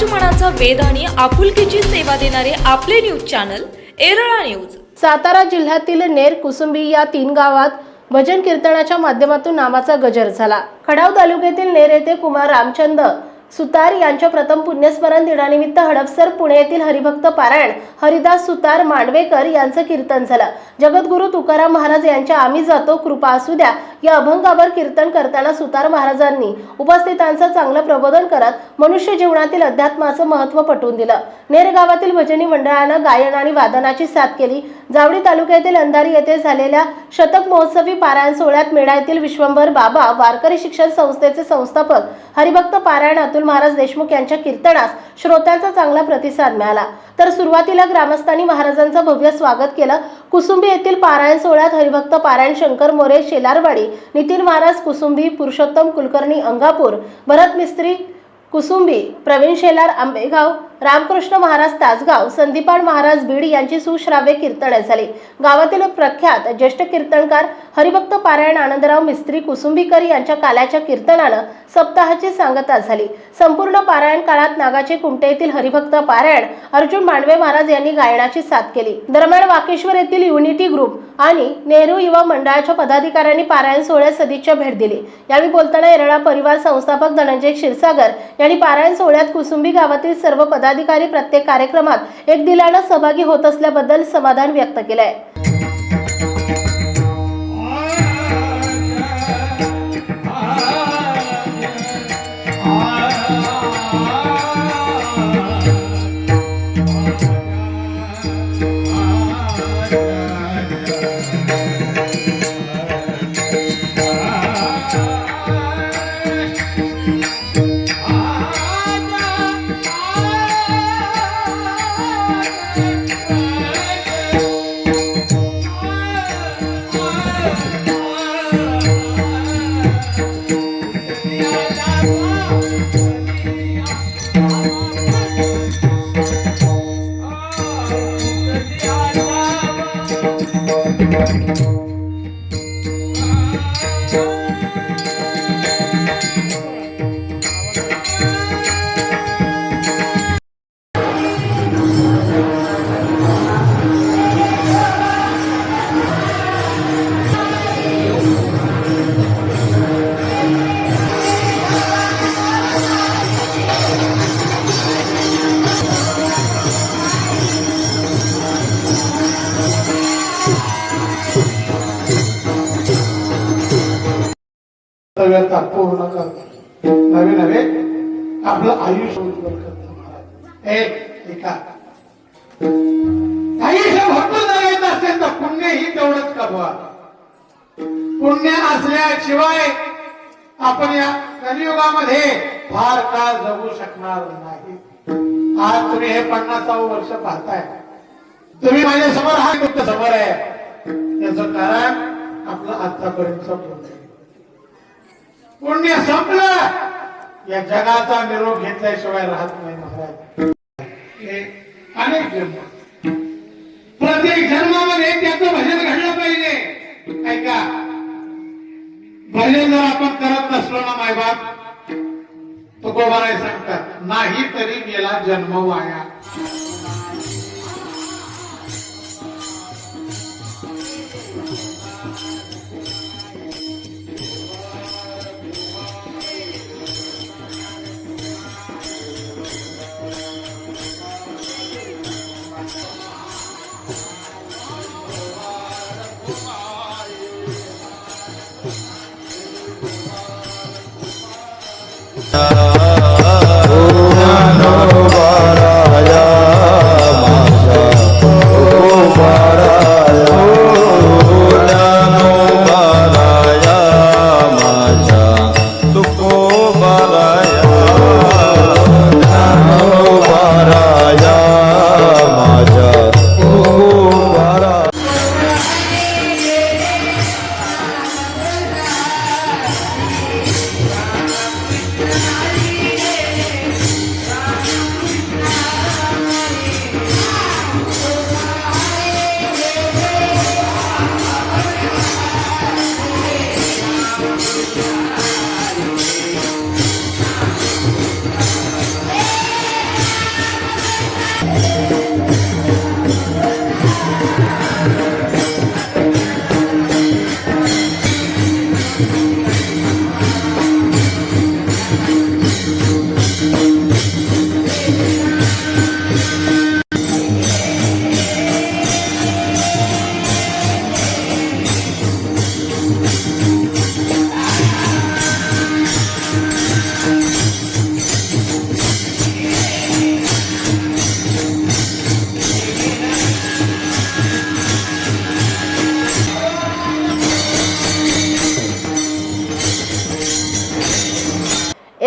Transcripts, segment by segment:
समाज वेद आणि आपुलकीची सेवा देणारे आपले न्यूज चॅनल एरळा न्यूज सातारा जिल्ह्यातील नेर कुसुंबी या तीन गावात भजन कीर्तनाच्या माध्यमातून नामाचा गजर झाला. खडाव तालुक्यातील नेर येथे कुमार रामचंद्र सुतार यांच्या प्रथम पुण्यस्मरण दिनानिमित्त हडपसर पुणे येथील हरिभक्त पारायण हरिदास सुतार मांडवेकर यांचं कीर्तन झालं. जगद्गुरु तुकाराम महाराज यांच्या आम्ही जातो कृपा असू द्या या अभंगावर कीर्तन करताना सुतार महाराजांनी उपस्थितांचं चांगलं प्रबोधन करत मनुष्य जीवनातील अध्यात्माचं महत्त्व पटवून दिलं. नेर गावातील भजनी मंडळानं गायन आणि वादनाची साथ केली. जावळी तालुक्यातील अंधारी येथे झालेल्या शतक महोत्सवी पारायण सोहळ्यात मेढा येथील विश्वंभर बाबा वारकरी शिक्षण संस्थेचे संस्थापक हरिभक्त पारायण अतुल महाराज देशमुख यांच्या कीर्तनास श्रोत्यांचा चांगला प्रतिसाद मिळाला. तर सुरुवातीला ग्रामस्थांनी महाराजांचं भव्य स्वागत केलं. कुसुंबी येथील पारायण सोहळ्यात हरिभक्त पारायण शंकर मोरे शेलारवाडी नितीन महाराज कुसुंबी पुरुषोत्तम कुलकर्णी अंगापूर भरत मिस्त्री कुसुंबी प्रवीण शेलार आंबेगाव रामकृष्ण महाराज तासगाव संदीपान महाराज बीड यांची सुश्राव्य कीर्तने झाली. गावातील प्रख्यात ज्येष्ठ कीर्तनकार हरिभक्त पारायण आनंदराव मिस्त्री कुसुंबीकर यांच्या काल्याच्या कीर्तनानं सप्ताहाची सांगता झाली. संपूर्ण पारायण काळात नागाचे कुमटे येथील हरिभक्त पारायण अर्जुन मांडवे महाराज यांनी गायनाची साथ केली. दरम्यान वाकेश्वर येथील युनिटी ग्रुप आणि नेहरू युवा मंडळाच्या पदाधिकाऱ्यांनी पारायण सोहळ्यात सदिच्छा भेट दिली. यावेळी बोलताना येरळा परिवार संस्थापक धनंजय क्षीरसागर यांनी पारायण सोहळ्यात कुसुंबी गावातील सर्व पदाधिकारी प्रत्येक कार्यक्रमात एक दिलानं सहभागी होत असल्याबद्दल समाधान व्यक्त केलंय. कर्तव्यता पूर्ण करतात नवे नवे आपलं आयुष्य उज्ज्वल करत महाराज. आयुष्य भरपूर जगायचं असेल तर पुण्य ही तेवढंच कमवा. पुण्य असल्याशिवाय आपण या कलियुगामध्ये फार काळ जगू शकणार नाही. आज तुम्ही हे पन्नासावं वर्ष पाहताय. तुम्ही माझ्यासमोर हा गुप्त समोर आहे. त्याचं कारण आपलं आतापर्यंत पुण्य संपलं. या जगाचा निरोप घेतल्याशिवाय राहत नाही महाराज. अनेक जन्म. प्रत्येक जन्मामध्ये त्याचं भजन घडलं पाहिजे. ऐका. भजन जर आपण करत नसलो ना मायबाप तो गोबाराय सांगतात नाही तरी गेला जन्म वाया.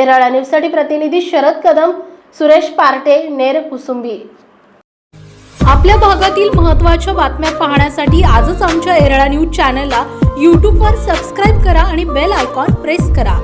एराळा न्यूजसाठी प्रतिनिधी शरद कदम सुरेश पार्टे नेर कुसुंबी. आपल्या भागातील महत्त्वाच्या बातम्या पाहण्यासाठी आजच आमच्या एरळा न्यूज चॅनलला यूट्यूबवर सबस्क्राईब करा आणि बेल आयकॉन प्रेस करा.